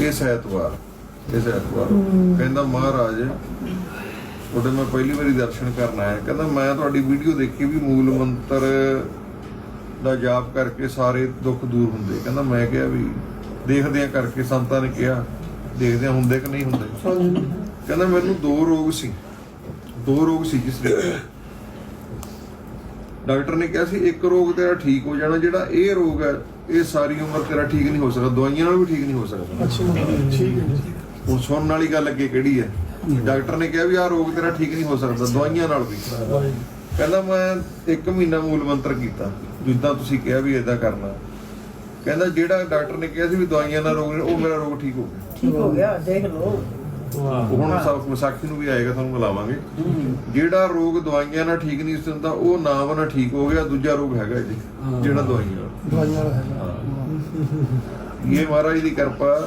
ਇਸ ਐਤਵਾਰ ਇਸ ਐਤਵਾਰ। ਕਹਿੰਦਾ ਮਹਾਰਾਜ ਉਹਦੇ ਮੈਂ ਪਹਿਲੀ ਵਾਰੀ ਦਰਸ਼ਨ ਕਰਨ ਆਇਆ। ਕਹਿੰਦਾ ਮੈਂ ਤੁਹਾਡੀ ਵੀਡੀਓ ਦੇਖੀ ਵੀ ਮੂਲ ਮੰਤਰ ਦਾ ਜਾਪ ਕਰਕੇ ਸਾਰੇ ਦੁੱਖ ਦੂਰ ਹੁੰਦੇ। ਕਹਿੰਦਾ ਮੈਂ ਕਿਹਾ ਵੀ ਦੇਖਦੇ ਆ ਕਰਕੇ ਸੰਤਾਂ ਨੇ ਕਿਹਾ ਦੇਖਦੇ ਆ ਹੁੰਦੇ ਕਿ ਨਹੀਂ ਹੁੰਦੇ? ਕਹਿੰਦਾ ਮੈਨੂੰ ਦੋ ਰੋਗ ਸੀ। ਦੋ ਰੋਗ ਸੀ ਜਿਸ ਦੇ ਡਾਕਟਰ ਨੇ ਕਿਹਾ ਸੀ ਇੱਕ ਰੋਗ ਤੇਰਾ ਠੀਕ ਹੋ ਜਾਣਾ ਜਿਹੜਾ ਇਹ ਰੋਗ ਹੈ ਇਹ ਸਾਰੀ ਉਮਰ ਤੇਰਾ ਠੀਕ ਨਹੀਂ ਹੋ ਸਕਦਾ ਦਵਾਈਆਂ ਨਾਲ ਵੀ ਠੀਕ ਨਹੀਂ ਹੋ ਸਕਦਾ। ਅੱਛਾ ਠੀਕ ਹੈ ਹੁਣ ਸੁਣਨ ਵਾਲੀ ਗੱਲ ਅੱਗੇ ਕਿਹੜੀ ਹੈ? ਡਾਕਟਰ ਨੇ ਕਿਹਾ ਵੀ ਆਹ ਰੋਗ ਤੇਰਾ ਠੀਕ ਨਹੀਂ ਹੋ ਸਕਦਾ ਦਵਾਈਆਂ ਨਾਲ ਵੀ। ਕਹਿੰਦਾ ਮੈਂ ਇੱਕ ਮਹੀਨਾ ਮੂਲ ਮੰਤਰ ਕੀਤਾ ਜਿੱਦਾਂ ਤੁਸੀਂ ਕਿਹਾ ਵੀ ਇਦਾਂ ਕਰਨਾ। ਕਹਿੰਦਾ ਜਿਹੜਾ ਡਾਕਟਰ ਨੇ ਕਿਹਾ ਸੀ ਵੀ ਦਵਾਈਆਂ ਨਾਲ ਰੋਗ ਉਹ ਮੇਰਾ ਰੋਗ ਠੀਕ ਹੋ ਗਿਆ। ਠੀਕ ਹੋ ਗਿਆ ਦੇਖ ਲਓ। ਹੁਣ ਸਭ ਵਿਸਾਖੀ ਨੂੰ ਵੀ ਆਏਗਾ ਤੁਹਾਨੂੰ ਮਿਲਾਵਾਂਗੇ ਜਿਹੜਾ ਰੋਗ ਦਵਾਈਆਂ ਨਾਲ ਠੀਕ ਨਹੀਂ ਸੀ ਹੁੰਦਾ ਉਹ ਨਾਮ ਨਾਲ ਠੀਕ ਹੋ ਗਿਆ ਦੂਜਾ ਰੋਗ ਹੈਗਾ ਜੀ ਜਿਹੜਾ ਦਵਾਈਆਂ ਨਾਲ। ਦਵਾਈਆਂ ਵਾਲਾ ਹੈਗਾ। ਇਹ ਮਹਾਰਾਜ ਦੀ ਕਿਰਪਾ।